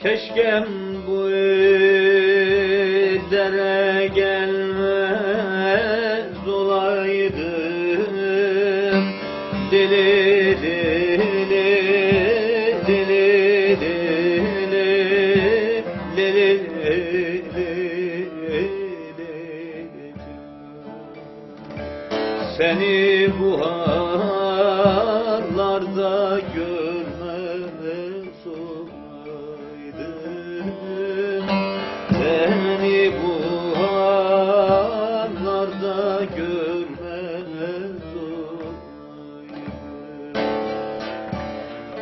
Keşkem bu dere gelmez olaydım Deli deli deli deli deli deli Seni bu hallarda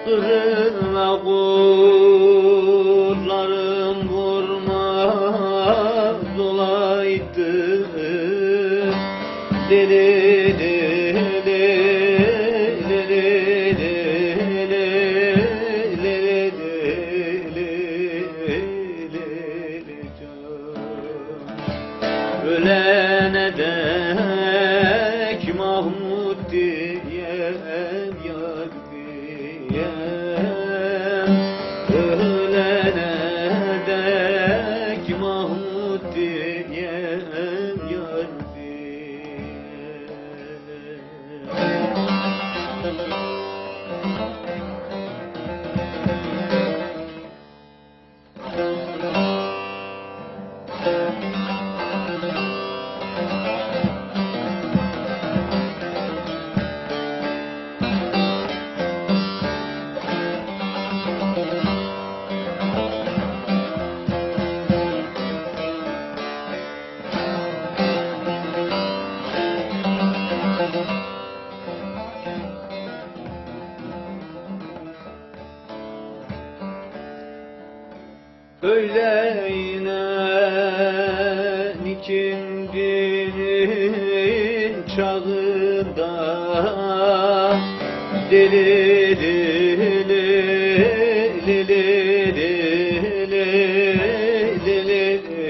Kırına kullarım vurmaz olaydım Deli deli deli deli deli deli can Öyle inen ikindinin çağında Deli deli deli deli deli deli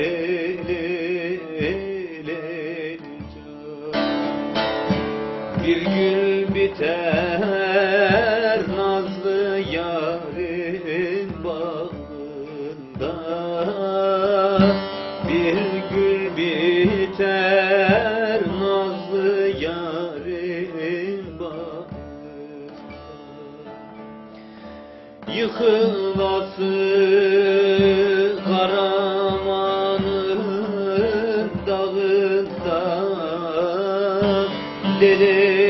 bir gül biter nazlı bir gül biter nazlı yarim bağrı yıkılması karamanın dağında deli